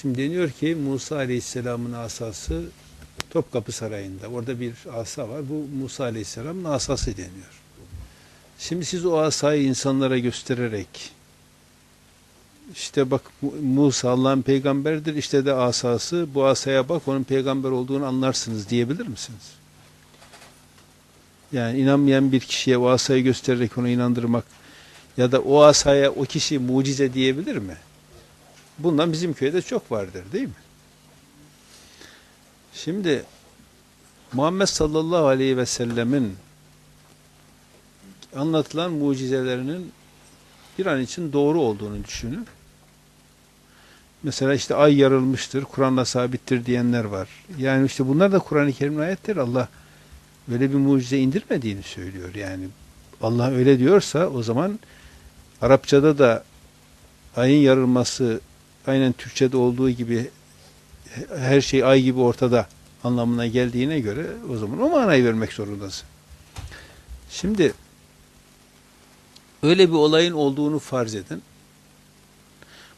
Şimdi deniyor ki Musa Aleyhisselam'ın asası Topkapı Sarayı'nda. Orada bir asa var. Bu Musa Aleyhisselam'ın asası deniyor. Şimdi siz o asayı insanlara göstererek işte bak Mu- Musa Allah'ın peygamberidir işte de asası bu asaya bak onun peygamber olduğunu anlarsınız diyebilir misiniz? Yani inanmayan bir kişiye o asayı göstererek onu inandırmak ya da o asaya o kişi mucize diyebilir mi? Bundan bizim köyde çok vardır değil mi? Şimdi Muhammed sallallahu aleyhi ve sellemin anlatılan mucizelerinin bir an için doğru olduğunu düşünün. Mesela işte ay yarılmıştır, Kur'an'la sabittir diyenler var. Yani işte bunlar da Kur'an-ı Kerim'in ayetleri. Allah öyle bir mucize indirmediğini söylüyor. Yani Allah öyle diyorsa o zaman Arapçada da ayın yarılması aynen Türkçe'de olduğu gibi her şey ay gibi ortada anlamına geldiğine göre o zaman o manayı vermek zorundasın. Şimdi öyle bir olayın olduğunu farz edin.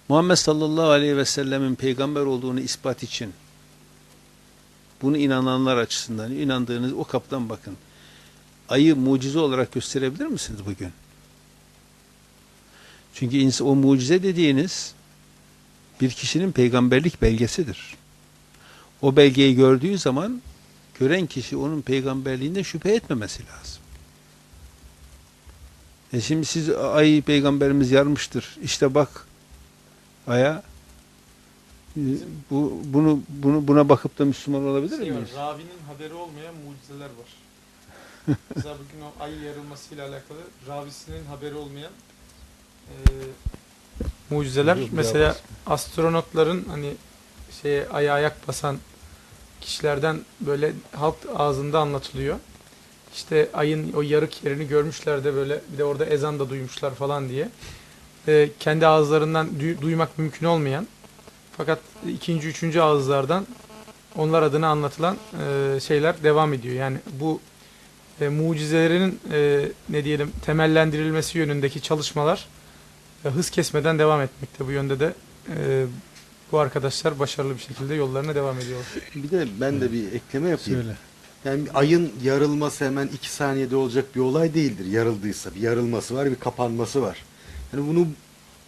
Muhammed sallallahu aleyhi ve sellemin peygamber olduğunu ispat için bunu inananlar açısından inandığınız o kaptan bakın. Ayı mucize olarak gösterebilir misiniz bugün? Çünkü o mucize dediğiniz bir kişinin peygamberlik belgesidir. O belgeyi gördüğü zaman gören kişi onun peygamberliğinde şüphe etmemesi lazım. E şimdi siz ay peygamberimiz yarmıştır. İşte bak aya e, bu bunu bunu buna bakıp da Müslüman olabilir Şey var, miyiz? ravinin haberi olmayan mucizeler var. Mesela bugün o ay yarılmasıyla alakalı ravisinin haberi olmayan e, mucizeler. Yok, Mesela astronotların hani şeye aya ayak basan kişilerden böyle halk ağzında anlatılıyor. İşte ayın o yarık yerini görmüşler de böyle bir de orada ezan da duymuşlar falan diye. E, kendi ağızlarından duy- duymak mümkün olmayan fakat ikinci, üçüncü ağızlardan onlar adına anlatılan e, şeyler devam ediyor. Yani bu e, mucizelerin e, ne diyelim temellendirilmesi yönündeki çalışmalar hız kesmeden devam etmekte. Bu yönde de e, bu arkadaşlar başarılı bir şekilde yollarına devam ediyorlar. Bir de ben de bir ekleme yapayım. Söyle. Yani bir ayın yarılması hemen iki saniyede olacak bir olay değildir. Yarıldıysa bir yarılması var, bir kapanması var. Yani bunu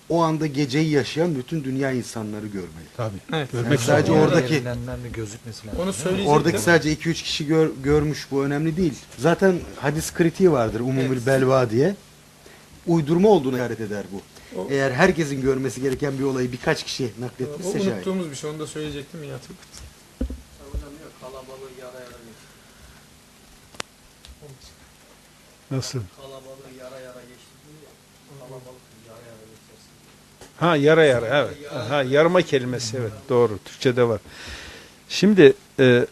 o anda geceyi yaşayan bütün dünya insanları görmeli. Tabii. Evet. Görmek Yani sadece oradaki- de gözükmesi lazım. Onu söyleyecektim. Oradaki sadece 2-3 kişi gör- görmüş bu önemli değil. Zaten hadis kritiği vardır umumül Evet. belva diye. Uydurma olduğunu işaret eder bu. O- Eğer herkesin görmesi gereken bir olayı birkaç kişi O nakletmişse şayet. unuttuğumuz bir şey. Onu da söyleyecektim ya. Turgut. Kalabalığı yara yara geçti. Nasıl? Kalabalığı yara yara geçti. Kalabalık yara yara geçersin. Ha yara yara evet. Ha yarma kelimesi evet doğru Türkçede var. Şimdi e,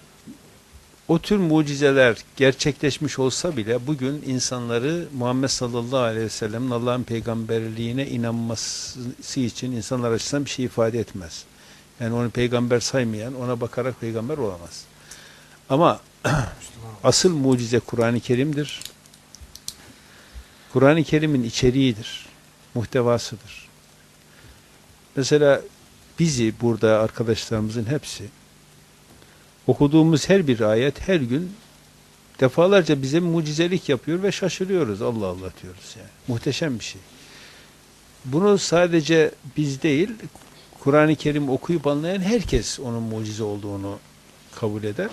o tür mucizeler gerçekleşmiş olsa bile bugün insanları Muhammed sallallahu aleyhi ve sellem'in Allah'ın peygamberliğine inanması için insanlar açısından bir şey ifade etmez. Yani onu peygamber saymayan ona bakarak peygamber olamaz. Ama asıl mucize Kur'an-ı Kerim'dir. Kur'an-ı Kerim'in içeriğidir, muhtevasıdır. Mesela bizi burada arkadaşlarımızın hepsi okuduğumuz her bir ayet her gün defalarca bize mucizelik yapıyor ve şaşırıyoruz. Allah Allah diyoruz yani. Muhteşem bir şey. Bunu sadece biz değil Kur'an-ı Kerim okuyup anlayan herkes onun mucize olduğunu kabul eder.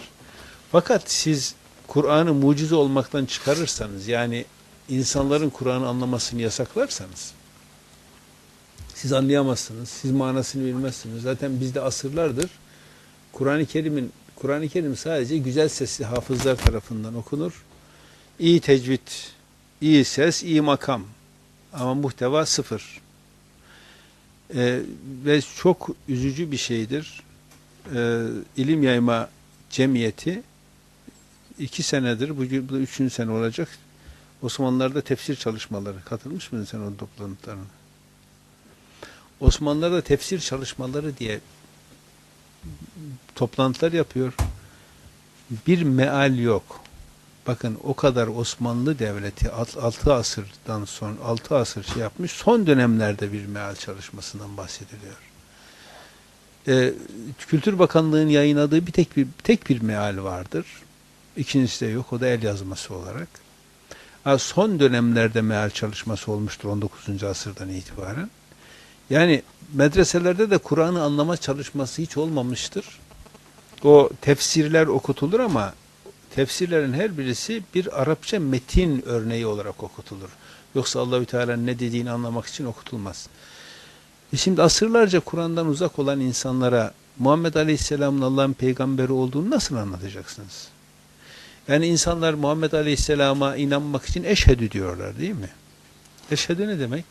Fakat siz Kur'an'ı mucize olmaktan çıkarırsanız yani insanların Kur'an'ı anlamasını yasaklarsanız siz anlayamazsınız. Siz manasını bilmezsiniz. Zaten bizde asırlardır Kur'an-ı Kerim'in Kur'an-ı Kerim sadece güzel sesli hafızlar tarafından okunur. İyi tecvid, iyi ses, iyi makam. Ama muhteva sıfır. Ee, ve çok üzücü bir şeydir. Ee, ilim yayma cemiyeti iki senedir, bugün bu da üçüncü sene olacak. Osmanlılar'da tefsir çalışmaları. Katılmış mıydın sen o toplantılarına? Osmanlılar'da tefsir çalışmaları diye toplantılar yapıyor. Bir meal yok. Bakın o kadar Osmanlı Devleti 6 asırdan sonra 6 asır şey yapmış. Son dönemlerde bir meal çalışmasından bahsediliyor. e, Kültür Bakanlığı'nın yayınladığı bir tek bir tek bir meal vardır. İkincisi de yok. O da el yazması olarak. Ha, son dönemlerde meal çalışması olmuştur 19. asırdan itibaren. Yani medreselerde de Kur'an'ı anlama çalışması hiç olmamıştır. O tefsirler okutulur ama tefsirlerin her birisi bir Arapça metin örneği olarak okutulur. Yoksa Allahü Teala'nın ne dediğini anlamak için okutulmaz. E şimdi asırlarca Kur'an'dan uzak olan insanlara Muhammed Aleyhisselam'ın Allah'ın peygamberi olduğunu nasıl anlatacaksınız? Yani insanlar Muhammed Aleyhisselam'a inanmak için eşhedü diyorlar değil mi? Eşhedü ne demek?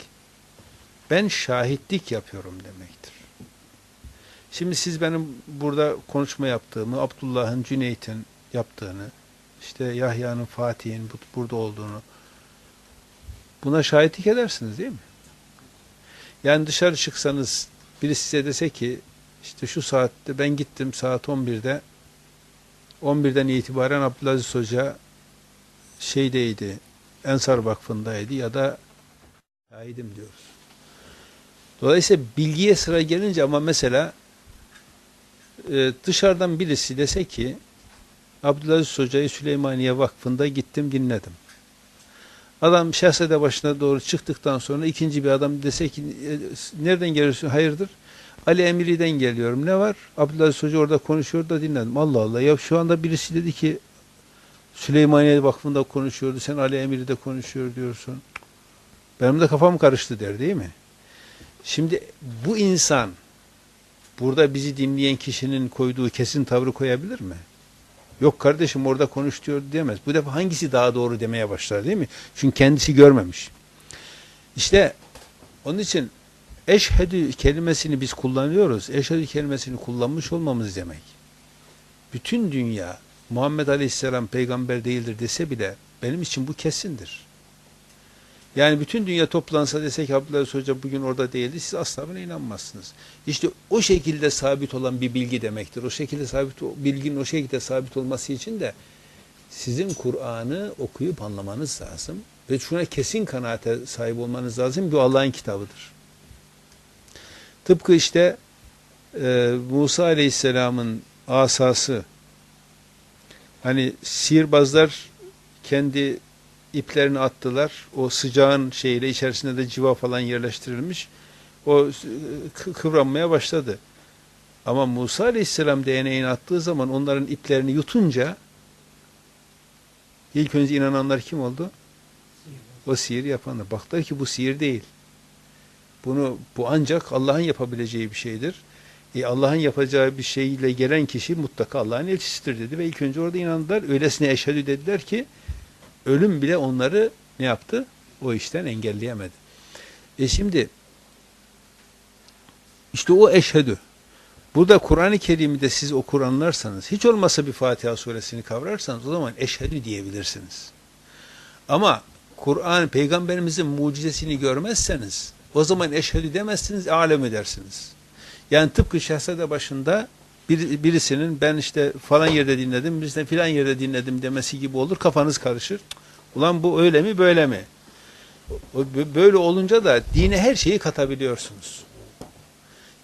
Ben şahitlik yapıyorum demektir. Şimdi siz benim burada konuşma yaptığımı, Abdullah'ın, Cüneyt'in yaptığını, işte Yahya'nın, Fatih'in bu- burada olduğunu buna şahitlik edersiniz değil mi? Yani dışarı çıksanız biri size dese ki işte şu saatte ben gittim saat 11'de 11'den itibaren Abdülaziz Hoca şeydeydi Ensar Vakfı'ndaydı ya da şahidim diyoruz. Dolayısıyla bilgiye sıra gelince ama mesela e, dışarıdan birisi dese ki Abdülaziz Hoca'yı Süleymaniye Vakfı'nda gittim dinledim. Adam şahsede başına doğru çıktıktan sonra ikinci bir adam dese ki e, nereden geliyorsun? Hayırdır? Ali Emiri'den geliyorum. Ne var? Abdülaziz Hoca orada konuşuyor da dinledim. Allah Allah. Ya şu anda birisi dedi ki Süleymaniye Vakfı'nda konuşuyordu. Sen Ali Emiri'de konuşuyor diyorsun. Benim de kafam karıştı der değil mi? Şimdi bu insan burada bizi dinleyen kişinin koyduğu kesin tavrı koyabilir mi? Yok kardeşim orada konuş diyor diyemez. Bu defa hangisi daha doğru demeye başlar değil mi? Çünkü kendisi görmemiş. İşte onun için eşhedü kelimesini biz kullanıyoruz. Eşhedü kelimesini kullanmış olmamız demek. Bütün dünya Muhammed Aleyhisselam peygamber değildir dese bile benim için bu kesindir. Yani bütün dünya toplansa desek Abdülaziz Hoca bugün orada değildi siz asla buna inanmazsınız. İşte o şekilde sabit olan bir bilgi demektir. O şekilde sabit bilginin o şekilde sabit olması için de sizin Kur'an'ı okuyup anlamanız lazım ve şuna kesin kanaate sahip olmanız lazım. Bu Allah'ın kitabıdır. Tıpkı işte e, Musa Aleyhisselam'ın asası hani sihirbazlar kendi iplerini attılar. O sıcağın şeyle içerisinde de civa falan yerleştirilmiş. O e, kı- kıvranmaya başladı. Ama Musa Aleyhisselam değneğini attığı zaman onların iplerini yutunca ilk önce inananlar kim oldu? O sihir yapanlar. Baktılar ki bu sihir değil. Bunu bu ancak Allah'ın yapabileceği bir şeydir. E Allah'ın yapacağı bir şeyle gelen kişi mutlaka Allah'ın elçisidir dedi ve ilk önce orada inandılar. Öylesine eşhedü dediler ki ölüm bile onları ne yaptı? O işten engelleyemedi. E şimdi işte o eşhedü. Burada Kur'an-ı Kerim'i de siz okur anlarsanız, hiç olmazsa bir Fatiha suresini kavrarsanız o zaman eşhedü diyebilirsiniz. Ama Kur'an, Peygamberimizin mucizesini görmezseniz o zaman eşhedü demezsiniz, alem edersiniz. Yani tıpkı şehzade başında bir, birisinin ben işte falan yerde dinledim, birisine filan yerde dinledim demesi gibi olur. Kafanız karışır. Ulan bu öyle mi böyle mi? Böyle olunca da dine her şeyi katabiliyorsunuz.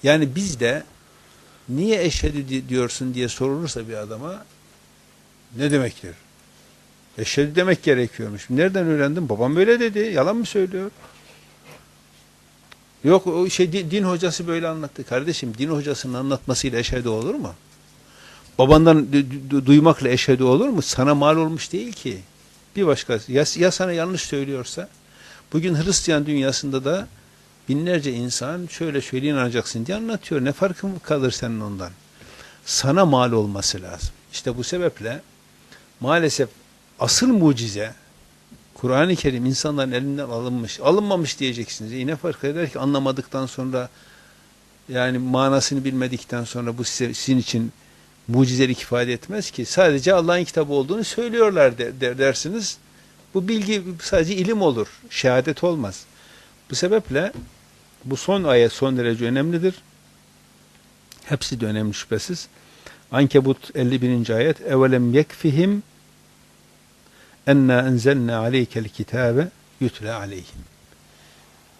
Yani bizde niye eşhedü di- diyorsun diye sorulursa bir adama ne demektir? Eşhedü demek gerekiyormuş. Nereden öğrendin? Babam böyle dedi. Yalan mı söylüyor? Yok o şey din, hocası böyle anlattı. Kardeşim din hocasının anlatmasıyla eşhedü olur mu? Babandan du- du- duymakla eşhedü olur mu? Sana mal olmuş değil ki. Bir başkası. Ya, ya sana yanlış söylüyorsa bugün Hristiyan dünyasında da binlerce insan şöyle şöyle inanacaksın diye anlatıyor. Ne farkın kalır senin ondan? Sana mal olması lazım. İşte bu sebeple maalesef asıl mucize Kur'an-ı Kerim insanların elinden alınmış. Alınmamış diyeceksiniz. E ne fark eder ki anlamadıktan sonra yani manasını bilmedikten sonra bu size, sizin için mucizelik ifade etmez ki. Sadece Allah'ın kitabı olduğunu söylüyorlar der, der- dersiniz. Bu bilgi sadece ilim olur. Şehadet olmaz. Bu sebeple bu son ayet son derece önemlidir. Hepsi de önemli şüphesiz. Ankebut 51. ayet evelem yekfihim enna enzelna aleykel kitabe yutle aleyhim.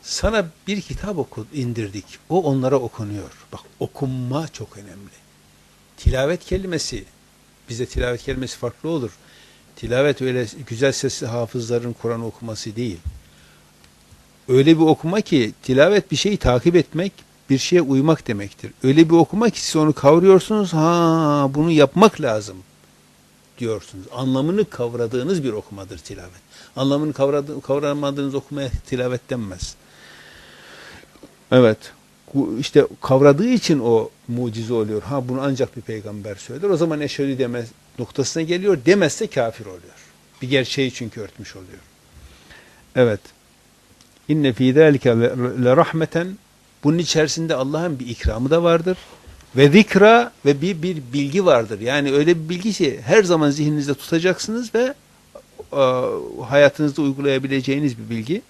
Sana bir kitap oku, indirdik. O onlara okunuyor. Bak okunma çok önemli. Tilavet kelimesi, bize tilavet kelimesi farklı olur. Tilavet öyle güzel sesli hafızların Kur'an okuması değil. Öyle bir okuma ki tilavet bir şeyi takip etmek, bir şeye uymak demektir. Öyle bir okuma ki siz onu kavruyorsunuz, ha bunu yapmak lazım diyorsunuz. Anlamını kavradığınız bir okumadır tilavet. Anlamını kavradı, kavramadığınız okumaya tilavet denmez. Evet. İşte kavradığı için o mucize oluyor. Ha bunu ancak bir peygamber söyler. O zaman eşhedü demez noktasına geliyor. Demezse kafir oluyor. Bir gerçeği çünkü örtmüş oluyor. Evet. İnne fî zâlike le rahmeten bunun içerisinde Allah'ın bir ikramı da vardır. Ve zikra ve bir, bir bilgi vardır. Yani öyle bir bilgi ki her zaman zihninizde tutacaksınız ve e, hayatınızda uygulayabileceğiniz bir bilgi.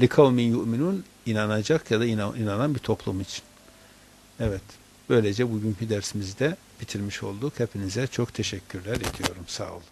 لِكَوْمٍ yu'minun inanacak ya da inan- inanan bir toplum için. Evet. Böylece bugünkü dersimizi de bitirmiş olduk. Hepinize çok teşekkürler ediyorum. Sağ olun.